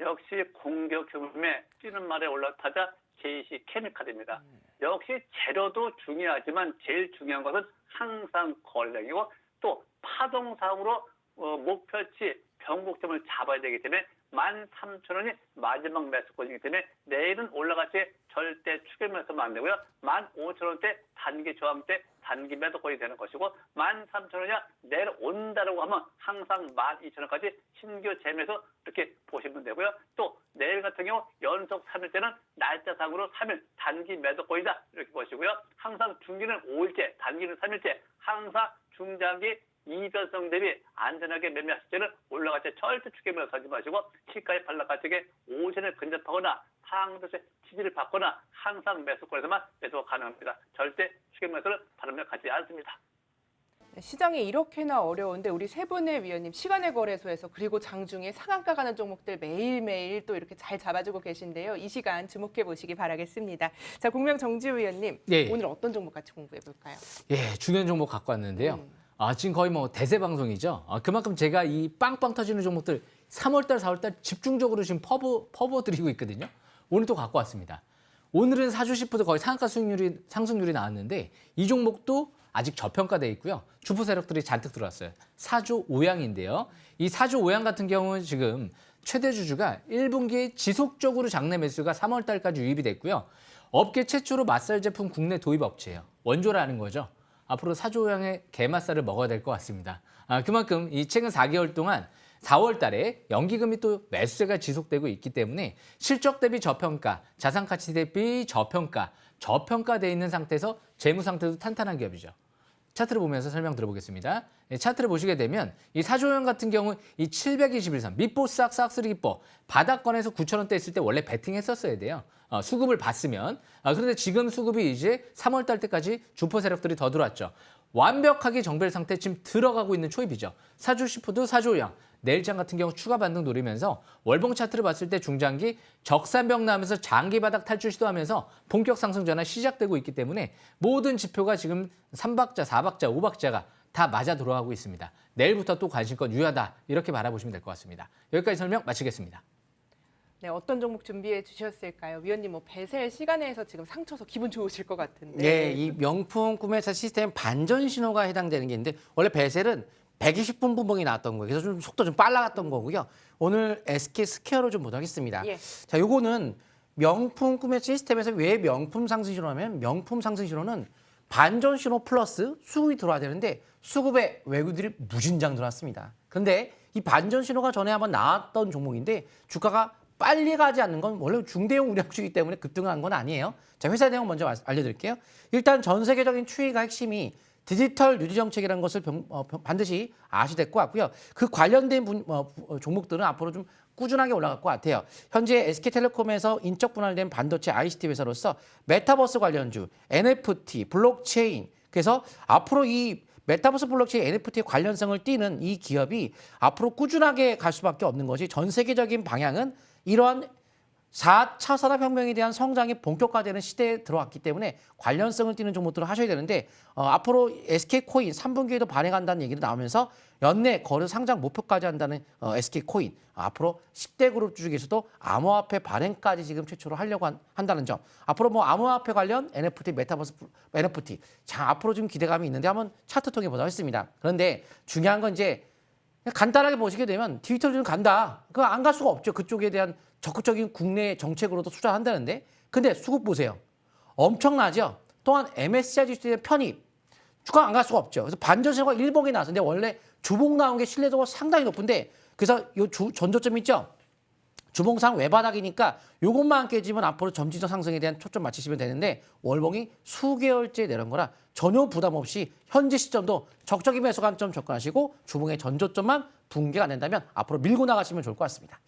역시 공격 효율에 뛰는 말에 올라타자 JC 케미칼입니다. 역시 재료도 중요하지만 제일 중요한 것은 항상 권력이고 또 파동상으로 어, 목표치 변곡점을 잡아야 되기 때문에 13,000원이 마지막 매수권이기 때문에 내일은 올라갈 때 절대 추격면서만 안 되고요. 15,000원대 단기 저항대 단기 매도권이 되는 것이고 13,000원이야 내려온다라고 하면 항상 12,000원까지 신규 재매수 이렇게 보시면 되고요. 또 내일 같은 경우 연속 3일째는 날짜상으로 3일 단기 매도권이다 이렇게 보시고요. 항상 중기는 5일째, 단기는 3일째, 항상 중장기 이변성 대비 안전하게 매매하실 때는 올라갈 때 절대 추격면서 하지 마시고 시가의 반락할 적에 오전에 근접하거나 상도세 지지를 받거나 항상 매수권에서만 매수가 가능합니다. 절대 추격면서는 바람에 가지 않습니다. 네, 시장이 이렇게나 어려운데 우리 세 분의 위원님 시간의 거래소에서 그리고 장중에 상한가 가는 종목들 매일매일 또 이렇게 잘 잡아주고 계신데요. 이 시간 주목해 보시기 바라겠습니다. 자, 공명 정지우 위원님 예. 오늘 어떤 종목 같이 공부해 볼까요? 예, 중요한 종목 갖고 왔는데요. 음. 아, 지금 거의 뭐 대세 방송이죠. 아, 그만큼 제가 이 빵빵 터지는 종목들 3월달, 4월달 집중적으로 지금 퍼부, 퍼부 드리고 있거든요. 오늘 또 갖고 왔습니다. 오늘은 사주시프도 거의 상한가 수익률이, 상승률이 나왔는데 이 종목도 아직 저평가돼 있고요. 주포 세력들이 잔뜩 들어왔어요. 사주 오양인데요. 이 사주 오양 같은 경우는 지금 최대 주주가 1분기에 지속적으로 장내 매수가 3월 달까지 유입이 됐고요. 업계 최초로 맛살 제품 국내 도입 업체예요. 원조라는 거죠. 앞으로 사조양의 게맛살을 먹어야 될 것 같습니다. 아, 그만큼 이 최근 4개월 동안 4월 달에 연기금이 또 매수세가 지속되고 있기 때문에 실적 대비 저평가, 자산 가치 대비 저평가, 저평가돼 있는 상태에서 재무 상태도 탄탄한 기업이죠. 차트를 보면서 설명 들어보겠습니다. 예, 차트를 보시게 되면 이 사조형 같은 경우 이 721선 밑보 싹 싹 쓰리기보 바닥권에서 9,000원대 있을 때 원래 베팅했었어야 돼요. 어, 수급을 봤으면. 아, 그런데 지금 수급이 이제 3월 달 때까지 주포 세력들이 더 들어왔죠. 완벽하게 정벨 상태 지금 들어가고 있는 초입이죠. 사주 시푸드 사조형 내일장 같은 경우 추가 반등 노리면서 월봉 차트를 봤을 때 중장기 적산병 나면서 장기 바닥 탈출 시도하면서 본격 상승 전환 시작되고 있기 때문에 모든 지표가 지금 3박자, 4박자, 5박자가 다 맞아 들어가고 있습니다. 내일부터 또 관심권 유효하다 이렇게 바라보시면 될 것 같습니다. 여기까지 설명 마치겠습니다. 네, 어떤 종목 준비해 주셨을까요? 위원님 뭐 배셀 시간에서 지금 상쳐서 기분 좋으실 것 같은데. 네, 이 명품 구매차 시스템 반전 신호가 해당되는 게 있는데 원래 베셀은 120분 분봉이 나왔던 거예요. 그래서 좀 속도 좀 빨라갔던 거고요. 오늘 SK 스퀘어로 좀 보도하겠습니다. 예. 자, 요거는 명품 구매 시스템에서 왜 명품 상승 신호냐면 명품 상승 신호는 반전 신호 플러스 수급이 들어와야 되는데 수급에 외국들이 무진장 들어왔습니다. 근데 이 반전 신호가 전에 한번 나왔던 종목인데 주가가 빨리 가지 않는 건 원래 중대형 우량주이기 때문에 급등한 건 아니에요. 자, 회사 내용 먼저 알- 알려드릴게요. 일단 전 세계적인 추이가 핵심이 디지털 뉴디 정책이라는 것을 병- 어, 병- 반드시 아셔야 될것 같고요. 그 관련된 분- 어, 부- 어, 종목들은 앞으로 좀 꾸준하게 올라갈 것 같아요. 현재 SK텔레콤에서 인적 분할된 반도체 ICT 회사로서 메타버스 관련주, NFT, 블록체인 그래서 앞으로 이 메타버스 블록체인 NFT 관련성을 띠는 이 기업이 앞으로 꾸준하게 갈 수밖에 없는 것이 전 세계적인 방향은 이러한 4차 산업혁명에 대한 성장이 본격화되는 시대에 들어왔기 때문에 관련성을 띠는 종목들을 하셔야 되는데 어, 앞으로 SK코인 3분기에도 발행한다는 얘기도 나오면서 연내 거래 상장 목표까지 한다는 어, SK코인 앞으로 10대 그룹 중에서도 암호화폐 발행까지 지금 최초로 하려고 한, 한다는 점. 앞으로 뭐 암호화폐 관련 NFT 메타버스 NFT 자 앞으로 좀 기대감이 있는데 한번 차트 통해 보도록 하겠습니다. 그런데 중요한 건 이제 간단하게 보시게 되면 디지털 좀 간다. 그거 안 갈 수가 없죠. 그쪽에 대한 적극적인 국내 정책으로도 투자한다는데. 근데 수급 보세요. 엄청나죠. 또한 MSCI 지수에 대한 편입. 주가 안 갈 수가 없죠. 그래서 반전세가 일봉에 나왔는데 원래 주봉 나온 게 신뢰도가 상당히 높은데 그래서 요 주, 전조점 있죠. 주봉상 외바닥이니까 요것만 깨지면 앞으로 점진적 상승에 대한 초점 맞추시면 되는데 월봉이 수개월째 내려온 거라 전혀 부담 없이 현재 시점도 적적인 매수 관점 접근하시고 주봉의 전조점만 붕괴가 안 된다면 앞으로 밀고 나가시면 좋을 것 같습니다.